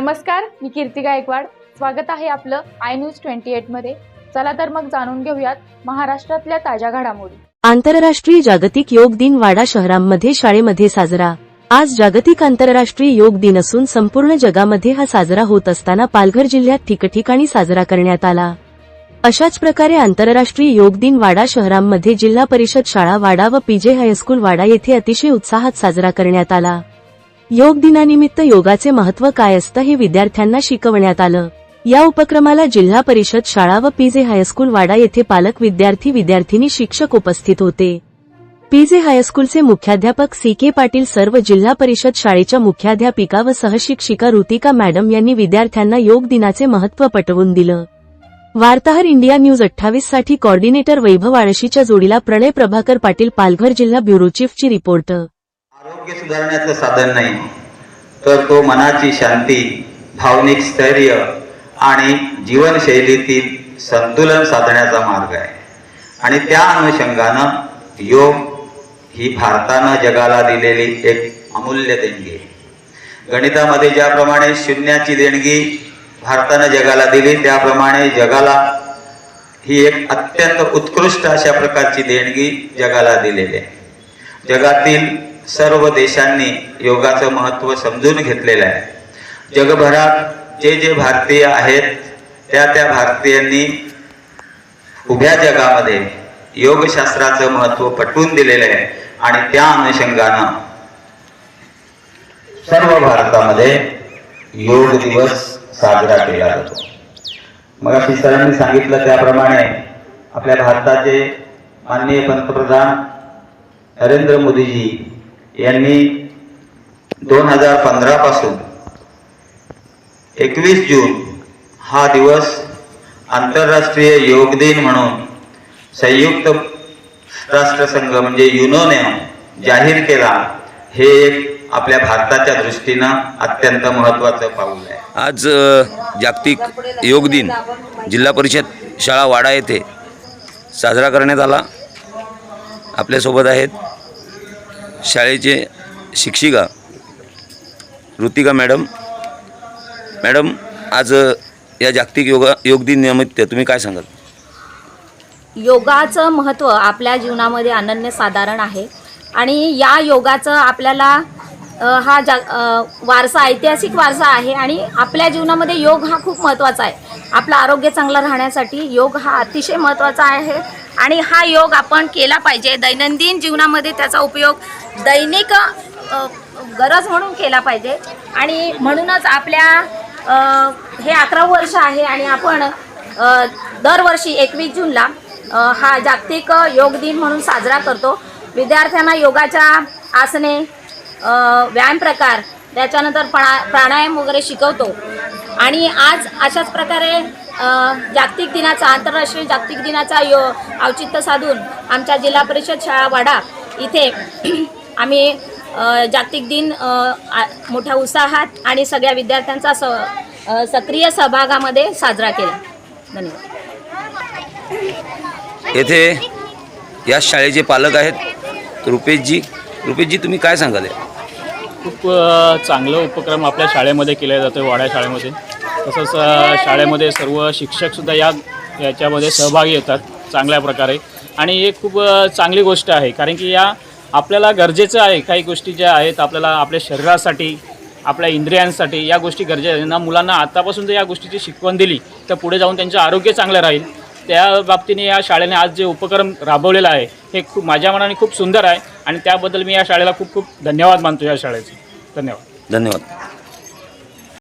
नमस्कार मी कीर्ती गायकवाड. स्वागत आहे आपलं आय न्यूज ट्वेंटी मध्ये. चला तर मग जाणून घेऊयात महाराष्ट्रातल्या ताज्या घडामोडी. आंतरराष्ट्रीय जागतिक योग दिन वाडा शहरांमध्ये शाळेमध्ये साजरा. आज जागतिक आंतरराष्ट्रीय योग दिन असून संपूर्ण जगामध्ये हा साजरा होत असताना पालघर जिल्ह्यात ठिकठिकाणी साजरा करण्यात आला. अशाच प्रकारे आंतरराष्ट्रीय योग दिन वाडा शहरांमध्ये जिल्हा परिषद शाळा वाडा व पीजे हायस्कूल वाडा येथे अतिशय उत्साहात साजरा करण्यात आला. योग दिनानिमित्त योगाचे महत्त्व काय असतं हे विद्यार्थ्यांना शिकवण्यात आलं. या उपक्रमाला जिल्हा परिषद शाळा व पीजे हायस्कूल वाडा येथे पालक विद्यार्थी विद्यार्थिनी शिक्षक उपस्थित होते. पीजे हायस्कूलचे मुख्याध्यापक सी के पाटील सर्व जिल्हा परिषद शाळेच्या मुख्याध्यापिका व सहशिक्षिका ऋतिका मॅडम यांनी विद्यार्थ्यांना योग दिनाचे महत्त्व पटवून दिलं. वार्ताहर इंडिया न्यूज अठ्ठावीससाठी कॉर्डिनेटर वैभव आळशीच्या जोडीला प्रणय प्रभाकर पाटील पालघर जिल्हा ब्युरो चीफची रिपोर्ट. आरोग्य सुधारण्याचं साधन नाही तर तो मनाची शांती भावनिक स्थैर्य आणि जीवनशैलीतील संतुलन साधण्याचा मार्ग आहे. आणि त्या अनुषंगानं योग ही भारतानं जगाला दिलेली एक अमूल्य देणगी आहे. गणितामध्ये ज्याप्रमाणे शून्याची देणगी भारतानं जगाला दिली त्याप्रमाणे जगाला ही एक अत्यंत उत्कृष्ट अशा प्रकारची देणगी जगाला दिलेली आहे. जगातील सर्व देशांनी योगाचं महत्त्व समजून घेतलेलं आहे. जगभरात जे जे भारतीय आहेत त्या त्या भारतीयांनी उभ्या जगामध्ये योगशास्त्राचं महत्त्व पटवून दिलेलं आहे आणि त्या अनुषंगानं सर्व भारतामध्ये योग दिवस साजरा केला जातो. मग अशी सरांनी सांगितलं त्याप्रमाणे आपल्या भारताचे माननीय पंतप्रधान नरेंद्र मोदीजी यांनी दोन हजार पंधरापासून एकवीस जून हा दिवस आंतरराष्ट्रीय योग दिन म्हणून संयुक्त राष्ट्रसंघ म्हणजे युनोने जाहीर केला हे एक आपल्या भारताच्या दृष्टीनं अत्यंत महत्त्वाचं पाऊल आहे. आज जागतिक योग दिन जिल्हा परिषद शाळा वाडा येथे साजरा करण्यात आला. आपल्यासोबत आहेत शाळेचे शिक्षिका ऋतिका मॅडम. मॅडम आज या जागतिक योगा योग दिन निमित्त तुम्ही काय सांगाल? योगाचं महत्त्व आपल्या जीवनामध्ये अनन्यसाधारण आहे. आणि या योगाचं आपल्याला हा जा वारसा ऐतिहासिक वारसा आहे आणि आपल्या जीवनामध्ये योग हा खूप महत्त्वाचा आहे. आपलं आरोग्य चांगलं राहण्यासाठी योग हा अतिशय महत्त्वाचा आहे. आणि हा योग आपण केला पाहिजे. दैनंदिन जीवनामध्ये त्याचा उपयोग दैनिक गरज म्हणून केला पाहिजे. आणि म्हणूनच आपल्या हे अकरा वर्ष आहे आणि आपण दरवर्षी एकवीस जूनला हा जागतिक योग दिन म्हणून साजरा करतो. विद्यार्थ्यांना योगाच्या आसने व्यायाम प्रकार त्याच्यानंतर प्रा प्राणायाम वगैरे शिकवतो. आणि आज अशाच प्रकारे जागतिक दिनाचा आंतरराष्ट्रीय जागतिक दिनाचा यो औचित्य साधून आमच्या जिल्हा परिषद शाळा वाडा इथे आम्ही जागतिक दिन मोठ्या उत्साहात आणि सगळ्या विद्यार्थ्यांचा स सक्रिय सहभागामध्ये साजरा केला. धन्यवाद. येथे या शाळेचे पालक आहेत रुपेशजी रुपेशजी तुम्ही काय सांगाल? या? खूप चांगलं उपक्रम आपल्या शाळेमध्ये केलं जातं वाड्या शाळेमध्ये. तसंच शाळेमध्ये सर्व शिक्षकसुद्धा या याच्यामध्ये सहभागी होतात चांगल्या प्रकारे. आणि हे खूप चांगली गोष्ट आहे कारण की या आपल्याला गरजेचं आहे काही गोष्टी ज्या आहेत आपल्याला आपल्या शरीरासाठी आपल्या इंद्रियांसाठी या गोष्टी गरजेच्या आहेत. ना मुलांना आतापासून जर या गोष्टीची शिकवण दिली तर पुढे जाऊन त्यांचं आरोग्य चांगलं राहील. त्या बाबतीने या शाळेने आज जे उपक्रम राबवलेला आहे हे खूप माझ्या मनाने खूप सुंदर आहे. आणि त्याबद्दल मी या शाळेला खूप खूप धन्यवाद मानतो या शाळेचे. धन्यवाद. धन्यवाद.